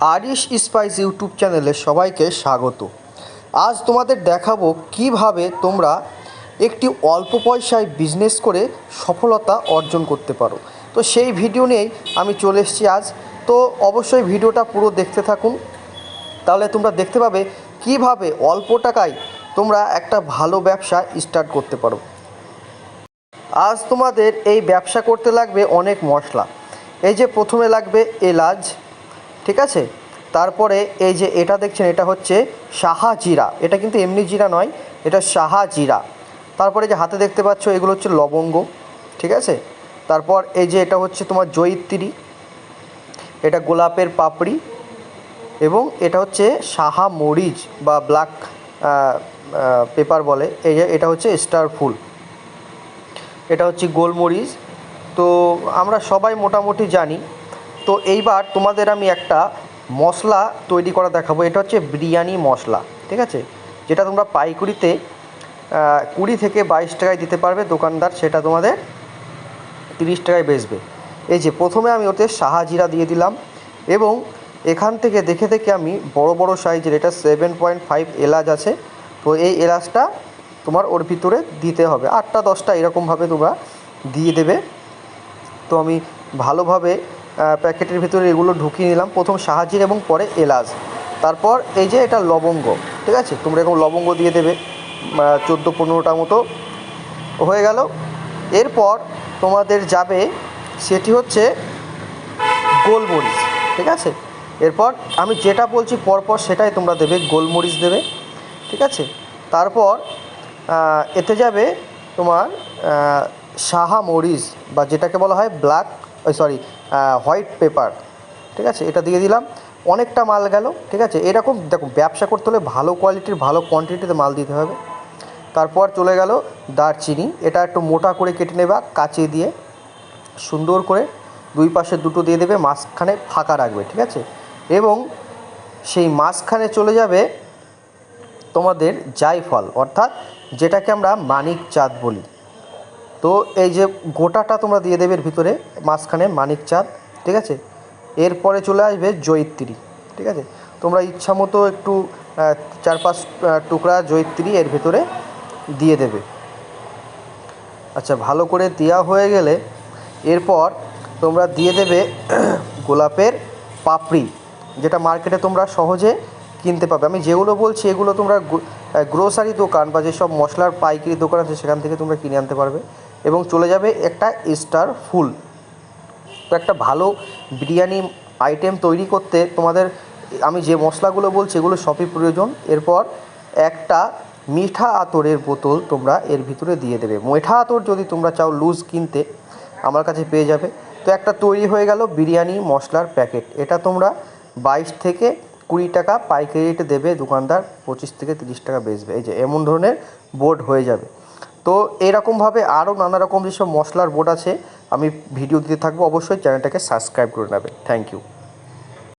Arish spice YouTube চ্যানেলে সবাইকে স্বাগত। আজ তোমাদের দেখাবো কীভাবে তোমরা একটি অল্প পয়সায় বিজনেস করে সফলতা অর্জন করতে পারো। তো সেই ভিডিও নিয়েই আমি চলে এসেছি আজ। তো অবশ্যই ভিডিওটা পুরো দেখতে থাকুন। তাহলে তোমরা দেখতে পাবে কীভাবে অল্প টাকায় তোমরা একটা ভালো ব্যবসা স্টার্ট করতে পারো। আজ তোমাদের এই ব্যবসা করতে লাগবে অনেক মশলা। এই যে প্রথমে লাগবে এলাচ ঠিক আছে? তারপরে এই যে এটা দেখছেন, এটা হচ্ছে সাহা জিরা। এটা কিন্তু এমনি জিরা নয়, এটা সাহা জিরা। তারপরে যে হাতে দেখতে পাচ্ছ, এগুলো হচ্ছে লবঙ্গ, ঠিক আছে? তারপর এই যে এটা হচ্ছে তোমার জয়িত্রী, এটা গোলাপের পাপড়ি এবং এটা হচ্ছে সাহা মরিচ বা ব্ল্যাক পেপার বলে। এই যে এটা হচ্ছে স্টার ফুল। এটা হচ্ছে গোলমরিচ। তো আমরা সবাই মোটামুটি জানি তো এইবার তোমাদের আমি একটা মশলা তৈরি করা দেখাবো। এটা হচ্ছে বিরিয়ানি মশলা, ঠিক আছে? যেটা তোমরা পাইকুড়িতে কুড়ি থেকে বাইশ টাকায় দিতে পারবে দোকানদার, সেটা তোমাদের তিরিশ টাকায় বেচবে। এই যে, প্রথমে আমি ওতে সাহাজিরা দিয়ে দিলাম এবং এখান থেকে দেখে দেখে আমি বড় বড় সাইজের, এটা সেভেন পয়েন্ট ফাইভ এলাচ আছে, তো এই এলাচটা তোমার ওর ভিতরে দিতে হবে। আটটা দশটা এরকমভাবে তোমরা দিয়ে দেবে। তো আমি ভালোভাবে প্যাকেটের ভিতরে এগুলো ঢুকিয়ে নিলাম। প্রথম সাহাজির এবং পরে এলাচ। তারপর এই যে এটা লবঙ্গ, ঠিক আছে? তোমরা এরকম লবঙ্গ দিয়ে দেবে চোদ্দ পনেরোটা মতো হয়ে গেল। এরপর তোমাদের যাবে সেটি হচ্ছে গোলমরিচ, ঠিক আছে? এরপর আমি যেটা বলছি পরপর সেটাই তোমরা দেবে, গোলমরিচ দেবে, ঠিক আছে? তারপর এতে যাবে তোমার সাহা মরিচ, বা যেটাকে বলা হয় ব্ল্যাক সরি হোয়াইট পেপার ঠিক আছে? এটা দিয়ে দিলাম। অনেকটা মাল গেল, ঠিক আছে? এরকম দেখো ব্যবসা করতে হলে ভালো কোয়ালিটির ভালো কোয়ান্টিটিতে মাল দিতে হবে। তারপর চলে গেল দারচিনি। এটা একটু মোটা করে কেটে নেবা কাঁচি দিয়ে। সুন্দর করে দুই পাশে দুটো দিয়ে দেবে, মাঝখানে ফাঁকা রাখবে, ঠিক আছে? এবং সেই মাঝখানে চলে যাবে তোমাদের জায়ফল, অর্থাৎ যেটাকে আমরা মানিক চাঁদ বলি। তো এই যে গোটাটা তোমরা দিয়ে দেবে এর ভিতরে, মাঝখানে মানিক চাঁদ, ঠিক আছে? এরপরে চলে আসবে জয়িত্রী, ঠিক আছে? তোমরা ইচ্ছা মতো একটু চার পাঁচ টুকরা জয়িত্রী এর ভিতরে দিয়ে দেবে। আচ্ছা ভালো করে দেওয়া হয়ে গেলে এরপর তোমরা দিয়ে দেবে গোলাপের পাপড়ি, যেটা মার্কেটে তোমরা সহজে কিনতে পাবে। আমি যেগুলো বলছি, এগুলো তোমরা গ্রোসারি দোকান বা যেসব মশলার পাইকারি দোকান আছে, সেখান থেকে তোমরা কিনে আনতে পারবে। এবং চলে যাবে একটা স্টার ফুল। তো একটা ভালো বিরিয়ানি আইটেম তৈরি করতে তোমাদের, আমি যে মশলাগুলো বলছি এগুলো সবই প্রয়োজন। এরপর একটা মিঠা আতরের বোতল তোমরা এর ভিতরে দিয়ে দেবে। মিঠা আতর যদি তোমরা চাও লুজ কিনতে, আমার কাছে পেয়ে যাবে। তো একটা তৈরি হয়ে গেল বিরিয়ানি মশলার প্যাকেট। এটা তোমরা বাইশ থেকে কুড়ি টাকা পাইকারি রেটে দেবে, দোকানদার পঁচিশ থেকে তিরিশ টাকা বেচবে। এই যে এমন ধরনের বোর্ড হয়ে যাবে। তো এরকমভাবে আরও নানা রকম যেসব মশলার বোর্ড আছে, আমি ভিডিও দিতে থাকব। অবশ্যই চ্যানেলটাকে সাবস্ক্রাইব করে নেবেন। Thank you